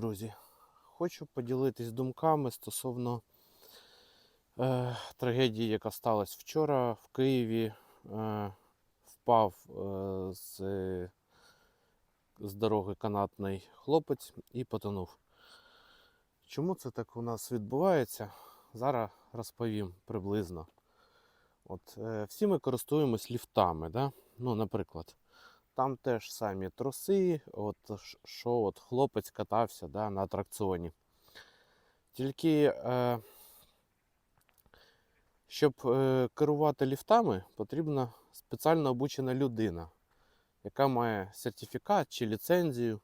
друзі! Хочу поділитись думками стосовно е, трагедії, яка сталася вчора в Києві. Е, впав е, з, з дороги канатний хлопець і потонув. Чому це так у нас відбувається? Зараз розповім приблизно. От, е, всі ми користуємось ліфтами, да? ну, наприклад. Там теж самі троси, от що от хлопець катався да, на атракціоні. Тільки, е, щоб е, керувати ліфтами, потрібна спеціально обучена людина, яка має сертифікат чи ліцензію,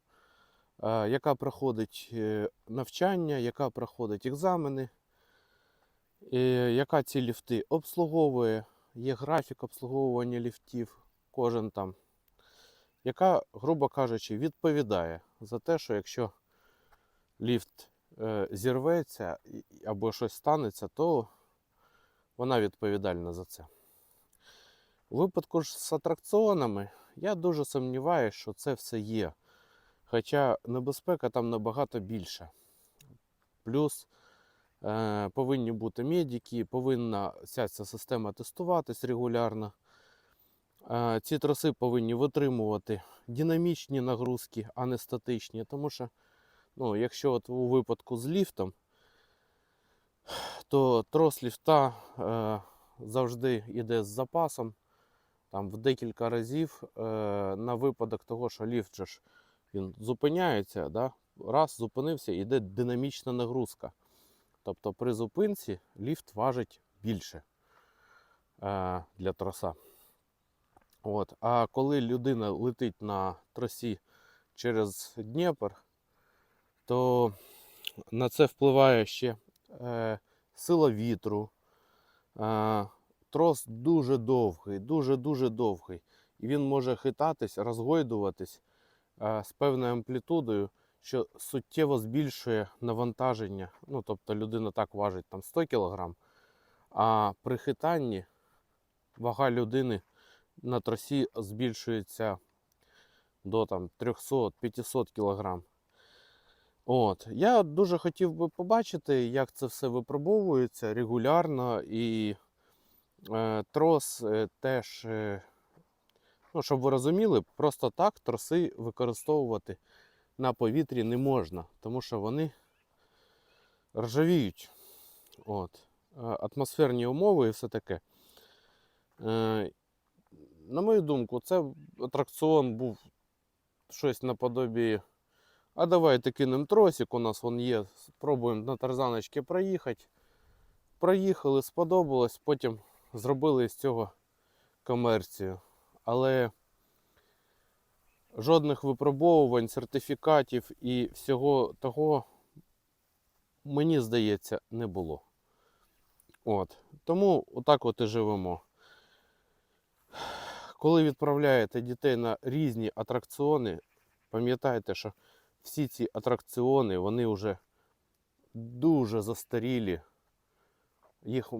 е, яка проходить е, навчання, яка проходить екзамени, і яка ці ліфти обслуговує, є графік обслуговування ліфтів, кожен там яка, грубо кажучи, відповідає за те, що якщо ліфт е, зірветься або щось станеться, то вона відповідальна за це. У випадку ж з атракціонами я дуже сумніваюся, що це все є. Хоча небезпека там набагато більша. Плюс е, повинні бути медики, повинна вся ця система тестуватись регулярно. Ці троси повинні витримувати динамічні нагрузки, а не статичні. Тому що, ну, якщо от у випадку з ліфтом, то трос ліфта е, завжди йде з запасом там, в декілька разів е, на випадок того, що ліфт же ж він зупиняється, да? раз зупинився, йде динамічна нагрузка. Тобто при зупинці ліфт важить більше е, для троса. От. А коли людина летить на тросі через Дніпр, то на це впливає ще е, сила вітру. Е, трос дуже довгий, дуже-дуже довгий. І він може хитатись, розгойдуватись е, з певною амплітудою, що суттєво збільшує навантаження. Ну, тобто людина так важить там 100 кг, а при хитанні вага людини на тросі збільшується до там 300-500 кг. От. Я дуже хотів би побачити, як це все випробовується регулярно і е, трос е, теж, е, ну, щоб ви розуміли, просто так троси використовувати на повітрі не можна, тому що вони ржавіють. От. Е, Атмосферні умови і все таке. Е, на мою думку, це атракціон був щось наподобі. А давайте кинемо тросик, у нас вон є. Спробуємо на тарзаночки проїхати. Проїхали, сподобалось, потім зробили з цього комерцію. Але жодних випробовувань, сертифікатів і всього того, мені здається, не було. От. Тому отак от і живемо коли відправляєте дітей на різні атракціони, пам'ятайте, що всі ці атракціони вони вже дуже застарілі. Їх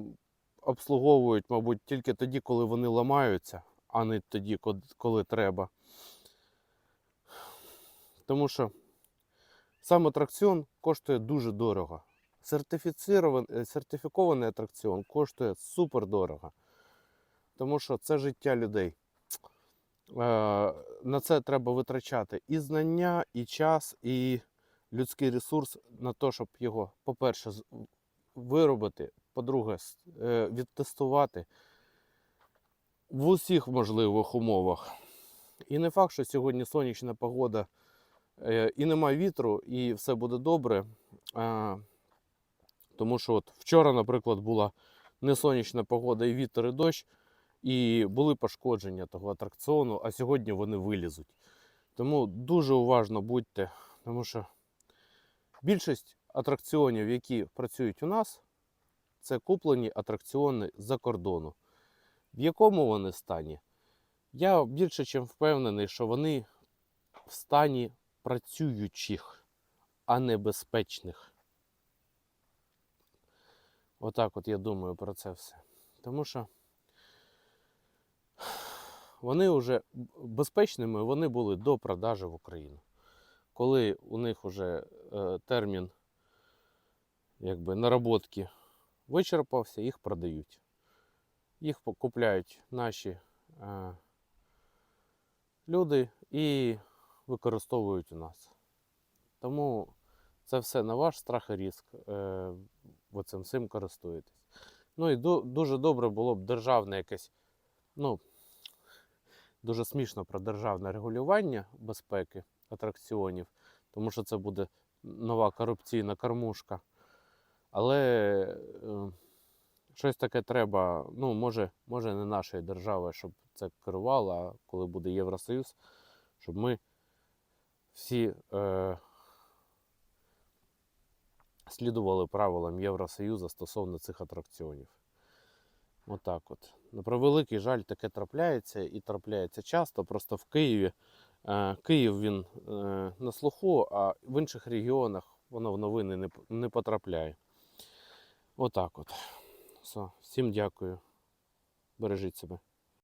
обслуговують, мабуть, тільки тоді, коли вони ламаються, а не тоді, коли треба. Тому що сам атракціон коштує дуже дорого. Сертифікований атракціон коштує супер дорого. Тому що це життя людей. Е, На це треба витрачати і знання, і час, і людський ресурс на те, щоб його, по-перше, виробити, по-друге, е, відтестувати в усіх можливих умовах. І не факт, що сьогодні сонячна погода е, і немає вітру, і все буде добре. Тому що от вчора, наприклад, була не сонячна погода, і вітер, і дощ, і були пошкодження того атракціону, а сьогодні вони вилізуть. Тому дуже уважно будьте, тому що більшість атракціонів, які працюють у нас, це куплені атракціони з-за кордону. В якому вони стані? Я більше чим впевнений, що вони в стані працюючих, а не безпечних. Отак от я думаю про це все. Тому що вони вже безпечними вони були до продажі в Україну. коли у них вже е, термін якби, наработки вичерпався, їх продають. Їх купляють наші е, люди і використовують у нас. Тому це все на ваш страх і ризик. Е, ви цим всім користуєтесь. Ну і ду- дуже добре було б державне якесь, ну, дуже смішно про державне регулювання безпеки атракціонів, тому що це буде нова корупційна кормушка. Але е, щось таке треба, ну, може, може, не нашої держави, щоб це керувало, а коли буде Євросоюз, щоб ми всі е, слідували правилам Євросоюзу стосовно цих атракціонів. Отак от. На превеликий жаль, таке трапляється і трапляється часто. Просто в Києві. Е, Київ він е, на слуху, а в інших регіонах воно в новини не, потрапляє. Отак от. Все. Всім дякую. Бережіть себе.